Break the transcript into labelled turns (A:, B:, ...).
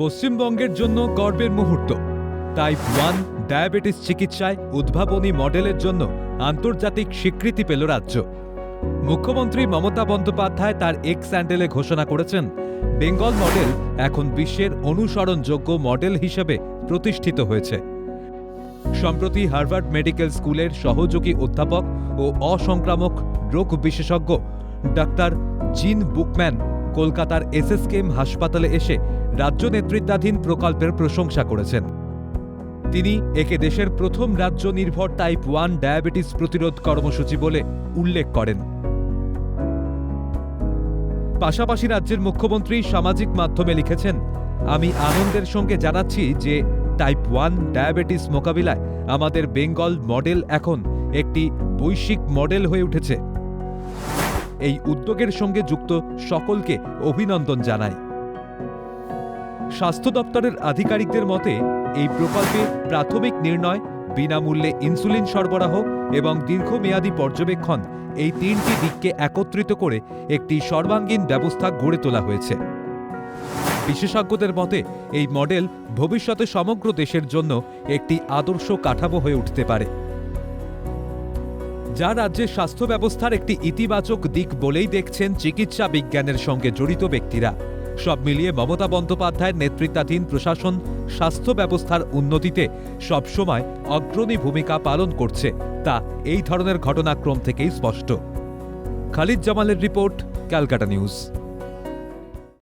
A: পশ্চিমবঙ্গের জন্য গর্বের মুহূর্ত। টাইপ ওয়ান ডায়াবেটিস চিকিৎসায় উদ্ভাবনী মডেলের জন্য আন্তর্জাতিক স্বীকৃতি পেল রাজ্য। মুখ্যমন্ত্রী মমতা বন্দ্যোপাধ্যায় তার এক্স স্যান্ডেলে ঘোষণা করেছেন, বেঙ্গল মডেল এখন বিশ্বের অনুসরণযোগ্য মডেল হিসেবে প্রতিষ্ঠিত হয়েছে। সম্প্রতি হার্ভার্ড মেডিকেল স্কুলের সহযোগী অধ্যাপক ও অসংক্রামক রোগ বিশেষজ্ঞ ডাক্তার জিন বুকম্যান কলকাতার এসএসকেএম হাসপাতালে এসে রাজ্য নেতৃত্বাধীন প্রকল্পের প্রশংসা করেছেন। তিনি একে দেশের প্রথম রাজ্য নির্ভর টাইপ ওয়ান ডায়াবেটিস প্রতিরোধ কর্মসূচি বলে উল্লেখ করেন। পাশাপাশি রাজ্যের মুখ্যমন্ত্রী সামাজিক মাধ্যমে লিখেছেন, আমি আনন্দের সঙ্গে জানাচ্ছি যে টাইপ ওয়ান ডায়াবেটিস মোকাবিলায় আমাদের বেঙ্গল মডেল এখন একটি বৈশ্বিক মডেল হয়ে উঠেছে। এই উদ্যোগের সঙ্গে যুক্ত সকলকে অভিনন্দন জানাই। স্বাস্থ্য দপ্তরের আধিকারিকদের মতে, এই প্রকল্পে প্রাথমিক নির্ণয়, বিনামূল্যে ইনসুলিন সরবরাহ এবং দীর্ঘমেয়াদী পর্যবেক্ষণ এই তিনটি দিককে একত্রিত করে একটি সর্বাঙ্গীন ব্যবস্থা গড়ে তোলা হয়েছে। বিশেষজ্ঞদের মতে, এই মডেল ভবিষ্যতে সমগ্র দেশের জন্য একটি আদর্শ কাঠামো হয়ে উঠতে পারে। যা রাজ্যের স্বাস্থ্য ব্যবস্থার একটি ইতিবাচক দিক বলেই দেখছেন চিকিৎসা বিজ্ঞানের সঙ্গে জড়িত ব্যক্তিরা। সব মিলিয়ে মমতা বন্দ্যোপাধ্যায়ের নেতৃত্বাধীন প্রশাসন স্বাস্থ্য ব্যবস্থার উন্নতিতে সবসময় অগ্রণী ভূমিকা পালন করছে, তা এই ধরনের ঘটনাক্রম থেকেই স্পষ্ট। খালিদ জামালের রিপোর্ট, ক্যালকাটা নিউজ।